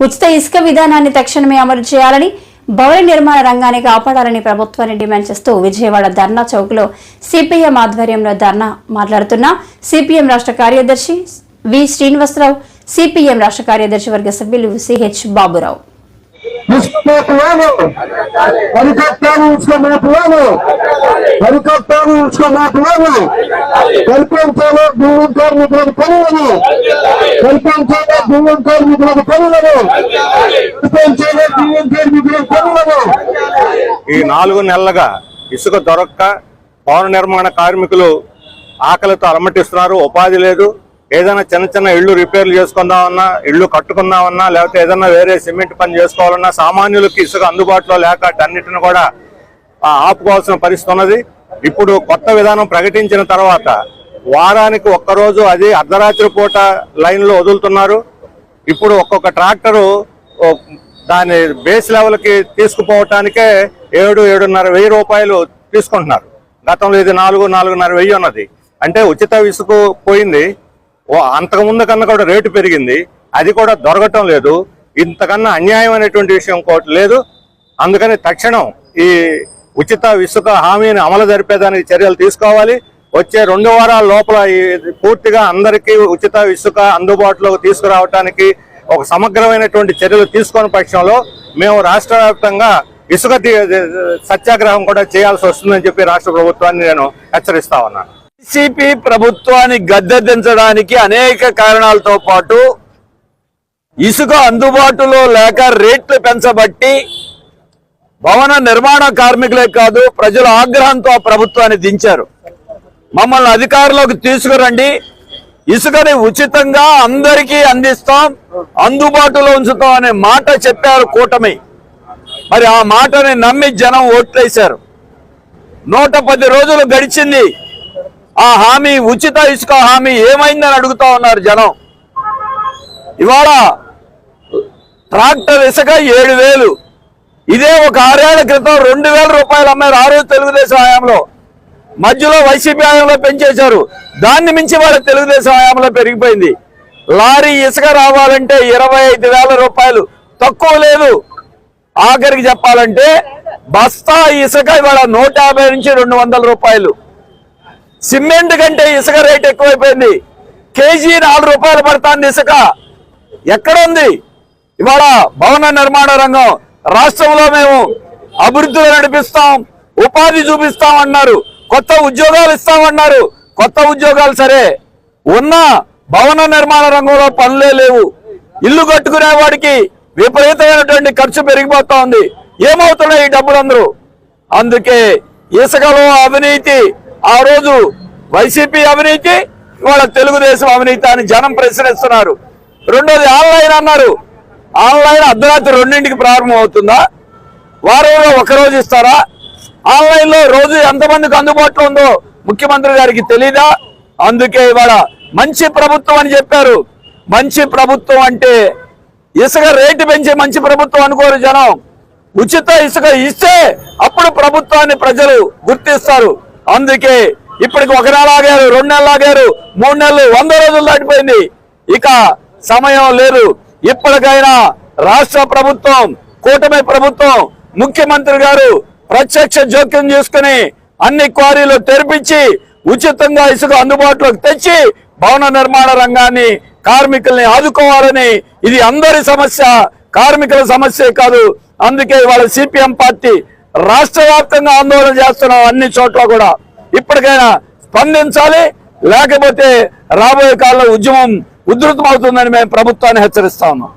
ఉచిత ఇసుక విధానాన్ని తక్షణమే అమలు చేయాలని భవన నిర్మాణ రంగాన్ని కాపాడాలని ప్రభుత్వాన్ని డిమాండ్ చేస్తూ విజయవాడ ధర్నా చౌక్లో సిపిఎం ఆధ్వర్యంలో ధర్నా మాట్లాడుతున్న. సిపిఎం రాష్ట్ర కార్యదర్శి వి శ్రీనివాసరావు సిపిఎం రాష్ట్ర కార్యదర్శి వర్గ సభ్యులు సిహెచ్ బాబురావు. నిష్పేతలను హెలికాప్టర్ ఉంచుకున్నట్లను హరికట్టాను కల్పించాలి భూమి కార్మికులకు పనులను కల్పించాలి భూమి కార్మికులకు పనులను కల్పించాలి భూమి కార్మికులకు పనులను ఈ నాలుగు నెలలుగా ఇసుక దొరక్క భవన నిర్మాణ కార్మికులు ఆకలితో అలమటిస్తున్నారు. ఉపాధి లేదు. ఏదైనా చిన్న చిన్న ఇళ్ళు రిపేర్లు చేసుకుందామన్నా ఇళ్ళు కట్టుకుందామన్నా లేకపోతే ఏదైనా వేరే సిమెంట్ పని చేసుకోవాలన్నా సామాన్యులకి ఇసుక అందుబాటులో లేక అన్నిటిని కూడా ఆపుకోవాల్సిన పరిస్థితి ఉన్నది. ఇప్పుడు కొత్త విధానం ప్రకటించిన తర్వాత వారానికి ఒక్కరోజు అది అర్ధరాత్రి పూట లైన్లో వదులుతున్నారు. ఇప్పుడు ఒక్కొక్క ట్రాక్టరు దాని బేస్ లెవెల్కి తీసుకుపోవటానికే ఏడు ఏడున్నర వెయ్యి రూపాయలు తీసుకుంటున్నారు. గతంలో ఇది నాలుగు నాలుగున్నర వెయ్యి ఉన్నది. అంటే ఉచిత ఇసుకు పోయింది. అంతకుముందు అంతకు ముందు కన్నా కూడా రేటు పెరిగింది. అది కూడా దొరకటం లేదు. ఇంతకన్నా అన్యాయం అనేటువంటి విషయం ఇంకోటి లేదు. అందుకని తక్షణం ఈ ఉచిత ఇసుక హామీని అమలు జరిపేదానికి చర్యలు తీసుకోవాలి. వచ్చే రెండు వారాల లోపల పూర్తిగా అందరికీ ఉచిత ఇసుక అందుబాటులోకి తీసుకురావటానికి ఒక సమగ్రమైనటువంటి చర్యలు తీసుకుని పక్షంలో మేము రాష్ట్ర వ్యాప్తంగా ఇసుక సత్యాగ్రహం కూడా చేయాల్సి వస్తుందని చెప్పి రాష్ట్ర ప్రభుత్వాన్ని నేను హెచ్చరిస్తా ఉన్నాను వైసీపీ ప్రభుత్వాన్ని గద్దెదించడానికి అనేక కారణాలతో పాటు ఇసుక అందుబాటులో లేక రేట్లు పెంచబట్టి భవన నిర్మాణ కార్మికులే కాదు ప్రజల ఆగ్రహంతో ఆ ప్రభుత్వాన్ని దించారు. మమ్మల్ని అధికారంలోకి తీసుకురండి. ఇసుకని ఉచితంగా అందరికీ అందిస్తాం అందుబాటులో ఉంచుతాం అనే మాట చెప్పారు కూటమి. మరి ఆ మాటని నమ్మి జనం ఓట్లేశారు. నూట పది రోజులు గడిచింది. ఆ హామీ ఉచిత ఇసుక హామీ ఏమైందని అడుగుతా ఉన్నారు జనం. ఇవాళ ట్రాక్టర్ ఇసుక ఏడు వేలు. ఇదే ఒక ఆరేళ్ళ క్రితం రెండు వేల రూపాయలు అమ్మారు ఆ రోజు తెలుగుదేశం హయాంలో. మధ్యలో వైసీపీ హయాంలో పెంచేశారు. దాన్ని మించి వాళ్ళ తెలుగుదేశం హయాంలో పెరిగిపోయింది. లారీ ఇసుక రావాలంటే ఇరవై ఐదు వేల రూపాయలు. తక్కువ లేదు. ఆఖరికి చెప్పాలంటే బస్తా ఇసుక ఇవాళ నూట యాభై నుంచి రెండు వందల రూపాయలు. సిమెంట్ కంటే ఇసుక రేట్ ఎక్కువైపోయింది. కేజీ నాలుగు రూపాయలు పడుతుంది ఇసుక. ఎక్కడ ఉంది? ఇవాళ భవన నిర్మాణ రంగం. రాష్ట్రంలో మేము అభివృద్ధిలో నడిపిస్తాం ఉపాధి చూపిస్తాం అన్నారు కొత్త ఉద్యోగాలు ఇస్తామన్నారు. కొత్త ఉద్యోగాలు సరే ఉన్న భవన నిర్మాణ రంగంలో పనులే లేవు. ఇల్లు కట్టుకునే వాడికి విపరీతమైనటువంటి ఖర్చు పెరిగిపోతా ఉంది. ఏమవుతున్నాయి ఈ డబ్బులందరూ? అందుకే ఇసుకలో అవినీతి ఆ రోజు వైసీపీ అవినీతి ఇవాళ తెలుగుదేశం అవినీతి అని జనం ప్రశ్నిస్తున్నారు. రెండోది ఆన్లైన్ అన్నారు. ఆన్లైన్ అర్ధరాత్రి రెండింటికి ప్రారంభం అవుతుందా వారంలో ఒక రోజు ఇస్తారా? ఆన్లైన్లో రోజు ఎంతమందికి అందుబాటులో ఉందో ముఖ్యమంత్రి గారికి తెలీదా? అందుకే ఇవాళ మంచి ప్రభుత్వం అని చెప్పారు. మంచి ప్రభుత్వం అంటే ఇసుక రేటు పెంచే మంచి ప్రభుత్వం అనుకోరు జనం. ఉచిత ఇసుక ఇస్తే అప్పుడు ప్రభుత్వాన్ని ప్రజలు గుర్తిస్తారు. అందుకే ఇప్పటికి ఒక నెల ఆగారు రెండు నెలలు ఆగారు మూడు నెలలు వంద రోజులు దాటిపోయింది. ఇక సమయం లేదు. ఇప్పటికైనా రాష్ట్ర ప్రభుత్వం కూటమి ప్రభుత్వం ముఖ్యమంత్రి గారు ప్రత్యక్ష జోక్యం చేసుకుని అన్ని క్వారీలు తెరిపించి ఉచితంగా ఇసుక అందుబాటులోకి తెచ్చి భవన నిర్మాణ రంగాన్ని కార్మికుల్ని ఆదుకోవాలని ఇది అందరి సమస్య కార్మికుల సమస్యే కాదు. అందుకే ఇవాళ సిపిఎం పార్టీ రాష్ట్ర వ్యాప్తంగా ఆందోళన చేస్తున్నాం అన్ని చోట్ల కూడా ఇప్పటికైనా స్పందించాలి. లేకపోతే రాబోయే కాలంలో ఉద్యమం ఉధృతమవుతుందని మేము ప్రభుత్వాన్ని హెచ్చరిస్తా ఉన్నాం